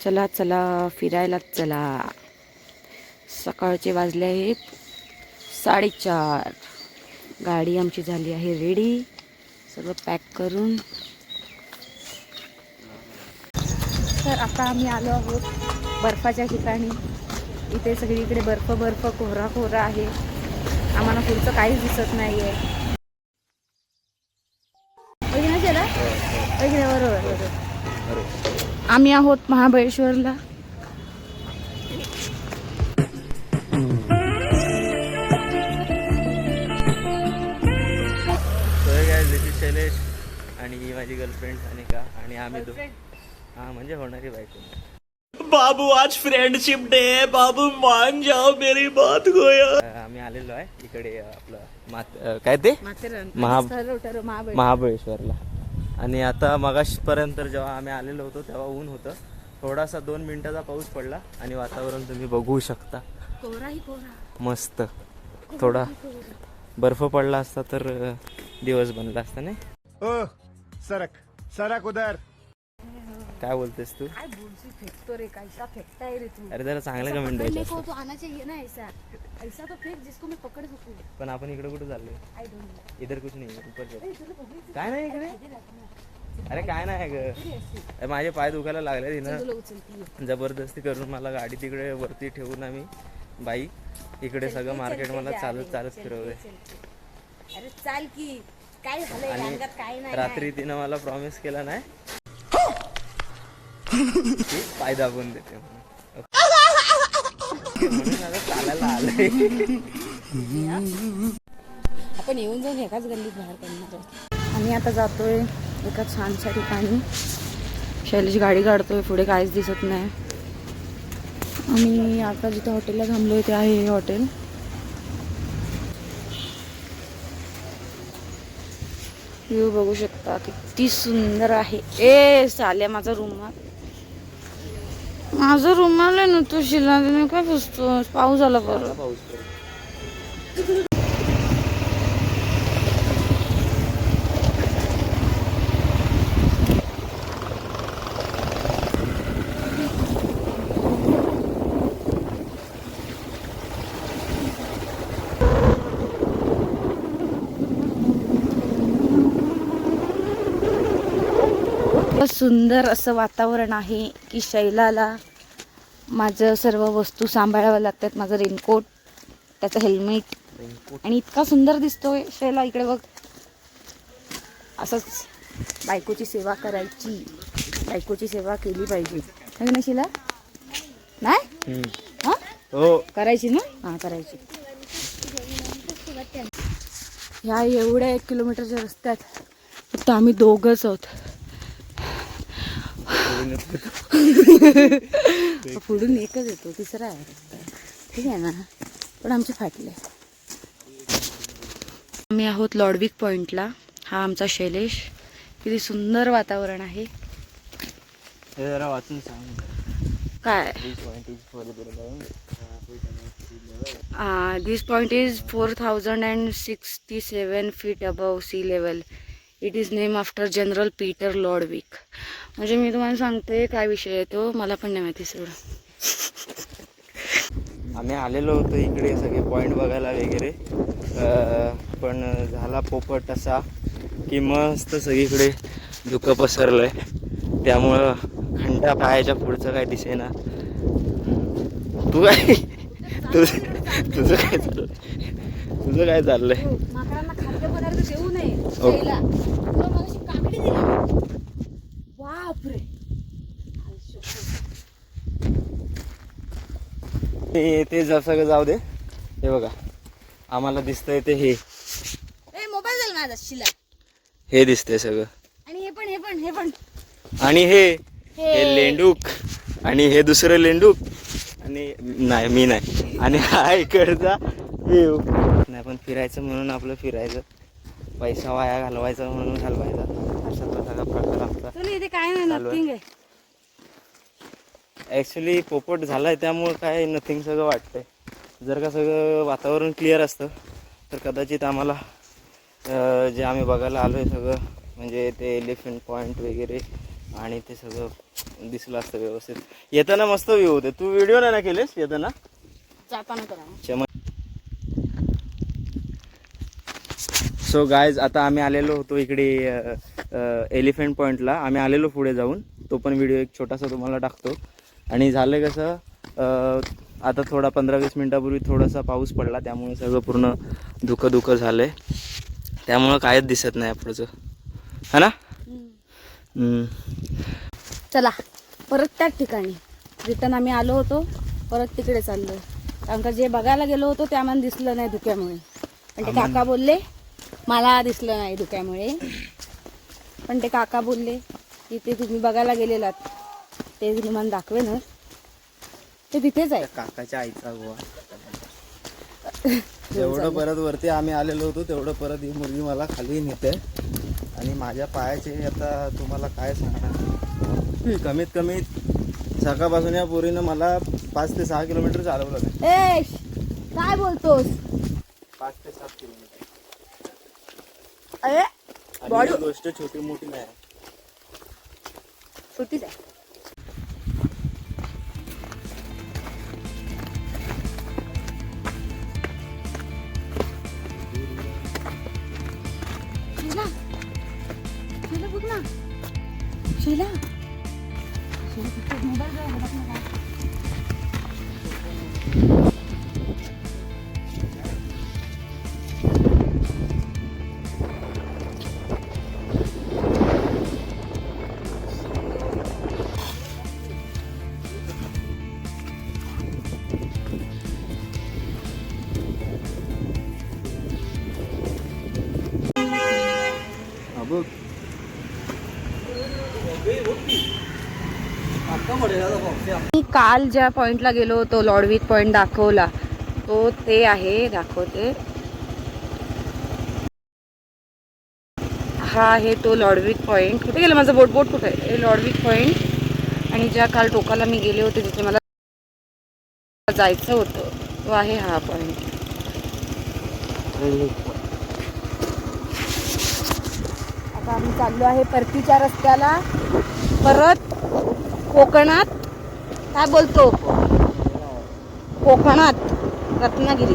चला चला फिरायला चला. सकाळचे वाजले आहेत साडेचार. गाडी आमची झाली आहे रेडी सगळं पॅक करून. तर आता आम्ही आलो आहोत बर्फाच्या ठिकाणी. इथे सगळीकडे बर्फ बर्फ कोहरा कोहरा आहे. आम्हाला पुढचं काहीच दिसत नाही आहे बरोबर बरोबर. आम्ही आहोत महाबळेश्वरला. तर काय दिस इज शैलेश आणि ही माझी गर्लफ्रेंड अनिका आणि आम्ही दो हा म्हणजे होणारी बायको बाबू आज फ्रेंडशिप डे बाबू मान जाओ मेरी बात अं, आम्ही आलेलो आहे इकडे आपलं मात काय ते? महा- महाबळेश्वर. महाबळेश्वरला. आणि आता मगाशपर्यंत जेव्हा आम्ही आलेलो होतो तेव्हा ऊन होतं. थोडासा दोन मिनिटाचा पाऊस पडला आणि वातावरण तुम्ही बघू शकता. कोहराही कोहरा. मस्त. थोडा बर्फ पडला असता तर दिवस बनला असता नाही? ओ सरक. सरक उधर. काय बोलतेस तू? काय बोलशी फेकतो रे कैसा फेकता है रे तू. अरे जरा चांगलं कमेंट पकड़ने द्यायचं को असतं. तो आना चाहिए ना ऐसा ऐसा तो फेक जिसको मैं पकड़ सकूं पण आपण इकडे कुठे चाललोय? आई डोंट इधर कुछ नाही ऊपर चल. काय नाही इकडे? अरे काय नाही ग अरे माझे पाय दुखायला लागले तिनं तुला उचलती जबरदस्ती करून मला गाडी तिकडे वरती ठेवून आम्ही. बाई इकडे सगळं मार्केट मला चालत चालत फिरवलंय. अरे चाल की काय झालंय आणि अंगात काय नाही रात्री तिनं मला प्रॉमिस केला नाही. पाय दाबून देते म्हणून. आता चालायला आलंय आपण येऊन जाऊन एकाच गल्लीत बाहेर पडणार आहोत. आम्ही आता जातोय एका छानशा ठिकाणी. शैलेश गाडी काढतोय पुढे काहीच दिसत नाही. आम्ही आता जिथं हॉटेलला थांबलोय ते आहे हे हॉटेल. व्ह्यू बघू शकता किती सुंदर आहे. ए साल्या माझा रुमाल माझा रुमाल आहे ना तू शिला तुम्ही काय पुसतो पाऊस आला बरं. पाऊस सुंदर असं वातावरण आहे की शैलाला. माझं सर्व वस्तू सांभाळाव्या लागतात. माझं रेनकोट त्याचं हेल्मेट आणि इतका सुंदर दिसतोय शैला. इकडे बघ. असंच बायकोची सेवा करायची. बायकोची सेवा केली पाहिजे. नाही शिला? नाही. हां? हो. करायची ना? हां करायची. ह्या एवढ्या एक किलोमीटरच्या रस्त्यात फक्त आम्ही दोघंच आहोत. पुढून एकच येतो तिसरा आहे रस्ता. ठीक आहे ना? पण आमचे फाटले आम्ही आहोत लॉडविक पॉइंटला. हा आमचा शैलेश. किती सुंदर वातावरण आहे. हे जरा वाचून सांग काय? This point is four thousand and sixty seven feet above sea level it is name after general Peter Lodwick म्हणजे मी तुम्हाला सांगते काय विषय आहे तो. मला पण नाही माहिती सगळं. आम्ही आलेलो होतो इकडे सगळे पॉईंट बघायला वगैरे. पण झाला पोपट असा की मस्त सगळीकडे धुकं आहे त्यामुळं खंडा पायाच्या पुढचं काय दिसेना. तू काय तुझं तुझं काय चाललंय? तुझं काय चाललंय? ओके. ते ते सगळं जाऊ दे. हे बघा. आम्हाला दिसतंय ते हे. ए मोबाईल झाला माझा शिला. हे दिसतंय सगळं. आणि हे पण हे पण हे पण. आणि हे. हे. लेंडूक. आणि हे दुसरं लेंडूक. आणि नाही मी नाही. आणि हा इकडचा व्ह्यू नाही पण फिरायचं म्हणून आपलं फिरायचं. पैसा वाया घालवायचा म्हणून घालवायचा. अशा सगळा प्रकार आमचा काय नाही ॲक्च्युली पोपट झालाय त्यामुळे काय नथिंग सगळं वाटतंय. जर का सगळं वातावरण क्लिअर असतं तर कदाचित आम्हाला जे आम्ही बघायला आलो आहे सगळं म्हणजे ते एलिफंट पॉईंट वगैरे आणि ते सगळं दिसलं असतं व्यवस्थित. येताना मस्त व्ह्यू होते. तू व्हिडिओ नाही ना केलेस? येताना? जाताना करा क्षमा सो गायज आता आम्ही आलेलो होतो इकडे एलिफंट पॉईंटला आम्ही आलेलो पुढे जाऊन. तो पण व्हिडिओ एक छोटासा तुम्हाला टाकतो. आणि झालं कसं आता थोडा पंधरा वीस मिनटापूर्वी थोडासा पाऊस पडला. त्यामुळे सगळं पूर्ण धुकं धुकं झालं आहे त्यामुळं कायच दिसत नाही पुढचं हा ना. चला परत त्याच ठिकाणी. रिटर्न आम्ही आलो होतो परत तिकडे चाललो कारण का जे बघायला गेलो होतो ते आम्हाला दिसलं नाही धुक्यामुळे. पण ते काका बोलले मला दिसलं नाही धुक्यामुळे पण ते काका बोलले की ते तुम्ही बघायला गेलेलात ते तुम्हाला दाखवे ना ते तिथेच आहे. काकाच्या आईचा गोवा जेवढं परत वरती आम्ही आलेलो होतो तेवढं परत ही मुलगी मला खाली नेते. आणि माझ्या पायाचे आता तुम्हाला काय सांगणार? कमीत कमी सकाळपासून या पोरीनं मला पाच ते सहा किलोमीटर चालवलं. काय बोलतोस? पाच ते सात किलोमीटर. अरे ही गोष्ट छोटी मोठी नाही. छोटीच आहे. बघ ना. शैला. मोबाईल बघ. मी काल ज्या पॉइंटला गेलो होतो लॉडविक पॉइंट दाखवला तो ते आहे दाखवते. हा आहे तो लॉडविक पॉइंट. कुठे गेला माझा बोट? बोट कुठे? आहे हे लॉडविक पॉइंट. आणि ज्या काल टोकाला मी गेले होते तिथे मला जायचं होतं. तो आहे हा पॉइंट. आता आम्ही चाललो आहे परतीच्या रस्त्याला. परत कोकणात काय बोलतो? कोकणात रत्नागिरी